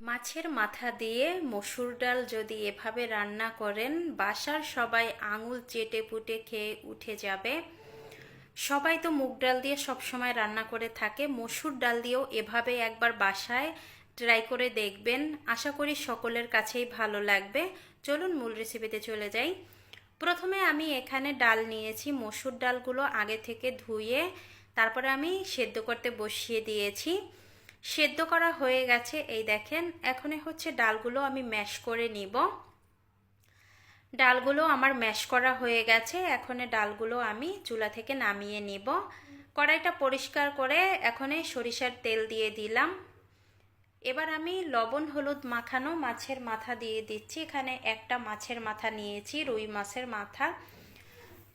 মাছের মাথা দিয়ে মসুর ডাল যদি এভাবে রান্না করেন, বাসার সবাই আঙুল চেটে পুটে খেয়ে উঠে যাবে। সবাই তো মুগ ডাল দিয়ে সব সময় রান্না করে থাকে। মসুর ডাল দিয়েও এভাবে একবার বাসায় ট্রাই করে দেখবেন। আশা করি সকলের কাছেই ভালো লাগবে। চলুন মূল রেসিপিতে চলে যাই। প্রথমে আমি এখানে ডাল নিয়েছি, মসুর ডালগুলো আগে থেকে ধুয়ে, তারপরে আমি সেদ্ধ করতে বসিয়ে দিয়েছি। সেদ্ধ করা হয়ে গেছে। এই দেখেন, এখনই হচ্ছে ডালগুলো আমি ম্যাশ করে নিব। ডালগুলো আমার ম্যাশ করা হয়ে গেছে। এখন ডালগুলো আমি চুলা থেকে নামিয়ে নিব। কড়াইটা পরিষ্কার করে এখনই সরিষার তেল দিয়ে দিলাম। এবার আমি লবণ, হলুদ মাখানো মাছের মাথা দিয়ে দিচ্ছি। এখানে একটা মাছের মাথা নিয়েছি, রুই মাছের মাথা।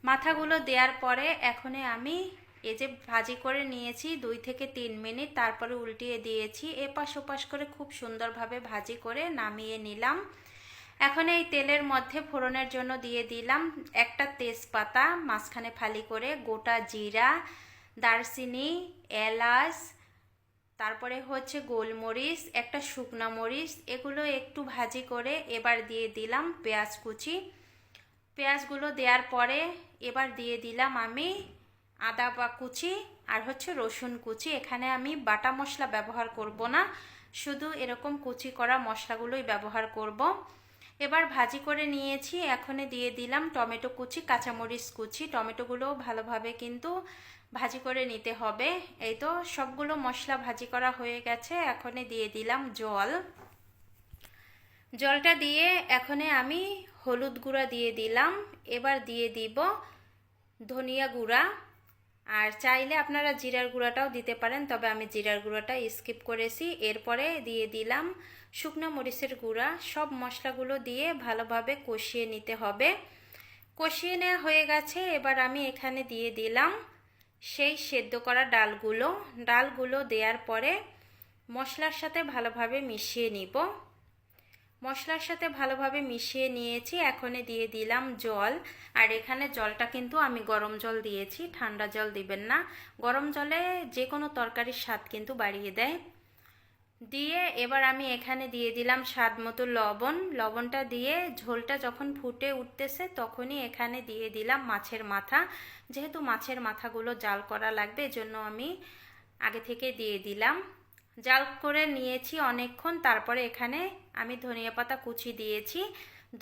মাথাগুলো দেওয়ার পরে এখনে আমি এই যে ভাজি করে নিয়েছি দুই থেকে তিন মিনিট, তারপরে উল্টিয়ে দিয়েছি। এপাশ ওপাশ করে খুব সুন্দরভাবে ভাজি করে নামিয়ে নিলাম। এখন এই তেলের মধ্যে ফোড়নের জন্য দিয়ে দিলাম একটা তেজপাতা, মাঝখানে ফালি করে গোটা জিরা, দারচিনি, এলাচ, তারপরে হচ্ছে গোলমরিচ, একটা শুকনা মরিচ, এগুলো একটু ভাজি করে এবার দিয়ে দিলাম পেঁয়াজ কুচি। পেঁয়াজগুলো দেওয়ার পরে এবার দিয়ে দিলাম আমি আদা বা কুচি আর হচ্ছে রসুন কুচি। এখানে আমি বাটা মশলা ব্যবহার করব না, শুধু এরকম কুচি করা মশলাগুলোই ব্যবহার করব। এবার ভাজি করে নিয়েছি এখনে দিয়ে দিলাম টমেটো কুচি, কাঁচামরিচ কুচি। টমেটোগুলো ভালোভাবে কিন্তু ভাজি করে নিতে হবে। এই তো সবগুলো মশলা ভাজি করা হয়ে গেছে এখনে দিয়ে দিলাম জল। জলটা দিয়ে এখনে আমি হলুদ গুঁড়া দিয়ে দিলাম। এবার দিয়ে দিব ধনিয়া গুঁড়া। আর চাইলে আপনারা জিরার গুঁড়াটাও দিতে পারেন, তবে আমি জিরার গুঁড়াটা স্কিপ করেছি। এরপরে দিয়ে দিলাম শুকনো মরিচের গুঁড়া। সব মশলাগুলো দিয়ে ভালোভাবে কষিয়ে নিতে হবে। কষিয়ে নেওয়া হয়ে গেছে, এবার আমি এখানে দিয়ে দিলাম সেই সেদ্ধ করা ডালগুলো। ডালগুলো দেওয়ার পরে মশলার সাথে ভালোভাবে মিশিয়ে নিব। মশলার সাথে ভালোভাবে মিশিয়ে নিয়েছি এখনে দিয়ে দিলাম জল। আর এখানে জলটা কিন্তু আমি গরম জল দিয়েছি, ঠান্ডা জল দিবেন না। গরম জলে যে কোনো তরকারির স্বাদ কিন্তু বাড়িয়ে দেয়। দিয়ে এবার আমি এখানে দিয়ে দিলাম স্বাদ মতো লবণ। লবণটা দিয়ে ঝোলটা যখন ফুটে উঠতেছে তখনই এখানে দিয়ে দিলাম মাছের মাথা। যেহেতু মাছের মাথাগুলো জাল করা লাগবে, এজন্য আমি আগে থেকে দিয়ে দিলাম। জাল করে নিয়েছি অনেকক্ষণ, তারপরে এখানে আমি ধনিয়া পাতা কুচি দিয়েছি।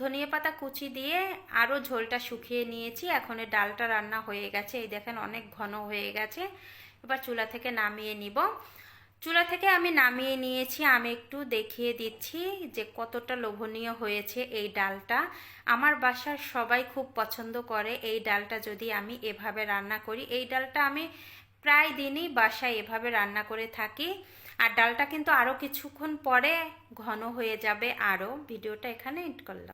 ধনিয়া পাতা কুচি দিয়ে আরও ঝোলটা শুকিয়ে নিয়েছি। এখন ডালটা রান্না হয়ে গেছে। এই দেখেন অনেক ঘন হয়ে গেছে। এবার চুলা থেকে নামিয়ে নিব। চুলা থেকে আমি নামিয়ে নিয়েছি। আমি একটু দেখিয়ে দিচ্ছি যে কতটা লোভনীয় হয়েছে এই ডালটা। আমার বাসার সবাই খুব পছন্দ করে এই ডালটা যদি আমি এভাবে রান্না করি। এই ডালটা আমি প্রায় দিনই বাসায় এভাবে রান্না করে থাকি। আর ডালটা কিন্তু আরও কিছুক্ষণ পরে ঘন হয়ে যাবে আরও ভিডিওটা এখানে এড করলাম।